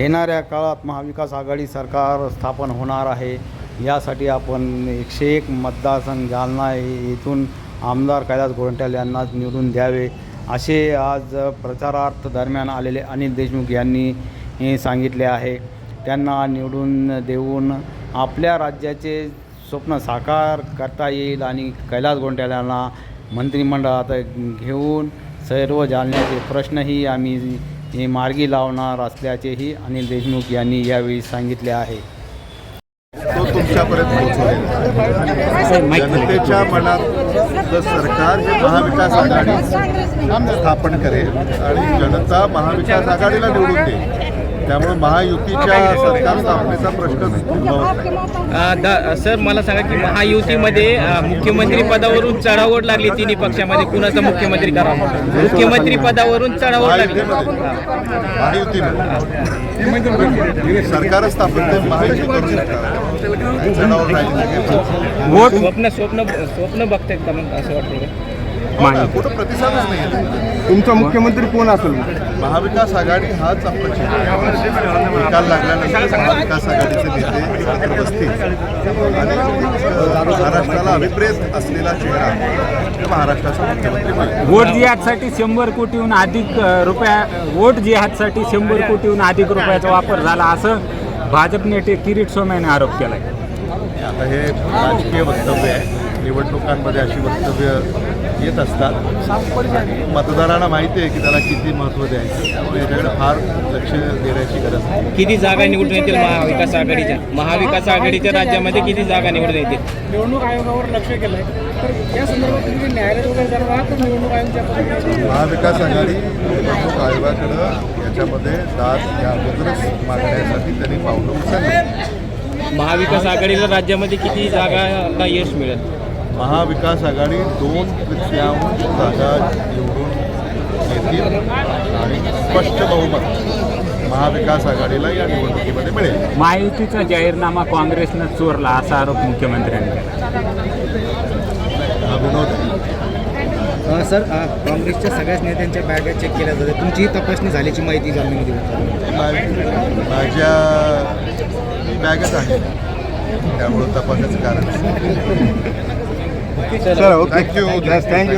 येणाऱ्या काळात महाविकास आघाडी सरकार स्थापन होणार आहे. यासाठी आपण एकशे एक मतदारसंघ जालना येथून आमदार कैलास गोरंट्याल यांना निवडून द्यावे. असे आज प्रचारार्थ दरम्यान आलेले अनिल देशमुख यांनी सांगितले आहे. त्यांना निवडून देऊन आपल्या राज्याचे स्वप्न साकार करता येईल आणि कैलास गोंट्याल यांना मंत्रिमंडळात घेऊन सर्व जालन्याचे प्रश्नही आम्ही हे मार्गी लावणार असल्याचेही अनिल देशमुख यांनी यावेळी सांगितले आहे. तो तुमच्यापर्यंत पोहोचवेल जनतेच्या मनात जर सरकार हे महाविकास आघाडी स्थापन करेल आणि जनता महाविकास आघाडीला निवडून देईल त्यामुळे महायुतीच्या सरकार स्थापनेचा दा- सर मला सांगा की महायुतीमध्ये मुख्यमंत्री पदावरून चढावड लागली तिन्ही पक्षामध्ये. कुणाचा मुख्यमंत्री करावा? मुख्यमंत्री पदावरून चढावड लागली. महायुतीमध्ये. सरकारच स्थापन महायुती स्वप्न स्वप्न स्वप्न बघतायत का मग असं वाटतं हो कुठं प्रतिसादच नाही. तुमचा मुख्यमंत्री कोण असेल महाविकास आघाडी हाच आपला चेहरा. निकाल लागल्यानंतर महाविकास आघाडीचे नेते एकत्र बसतील आणि महाराष्ट्राला अभिप्रेत असलेला चेहरा हे महाराष्ट्राचा मुख्यमंत्री वोट जिहादसाठी शंभर कोटीहून अधिक अ, रुपया वोट जिहादसाठी शंभर कोटीहून अधिक रुपयाचा वापर झाला असं भाजप नेते किरीट सोमयाने आरोप केलाय. आता हे राजकीय वक्तव्य आहे. निवडणुकांमध्ये अशी वक्तव्य येत असतात. मतदारांना माहिती आहे की त्याला किती महत्त्व द्यायचं. त्यामुळे याच्याकडे फार लक्ष देण्याची गरज नाही किती जागा निवडून येतील महाविकास आघाडीच्या? महाविकास आघाडीच्या राज्यामध्ये किती जागा निवडून येतील? निवडणूक आयोगावर लक्ष केलं आहे तर या संदर्भात तुम्ही न्यायालयात वगैरे जाणार आहात तर निवडणूक आयोगाच्या पद्धतीने महाविकास आघाडी निवडणूक आयोगाकडं याच्यामध्ये दाद या अगोदरच मागण्यासाठी त्यांनी पावलं उचलली. महाविकास आघाडीला राज्यामध्ये किती जागाला यश मिळेल? महाविकास आघाडी दोन तृतीयांश जागा निवडून येतील आणि स्पष्ट बहुमत महाविकास आघाडीला या निवडणुकीमध्ये मिळेल. महायुतीचा जाहीरनामा काँग्रेसनं चोरला असा आरोप मुख्यमंत्र्यांनी. केला हा विनोद. आहे. सर काँग्रेसच्या सगळ्याच नेत्यांच्या बॅगा चेक केल्या जातात. तुमची तपासणी झाल्याची माहिती जाणून माझ्या बॅगच आहे. त्यामुळं तपासाचं कारण Sir. Thank you. Thank you.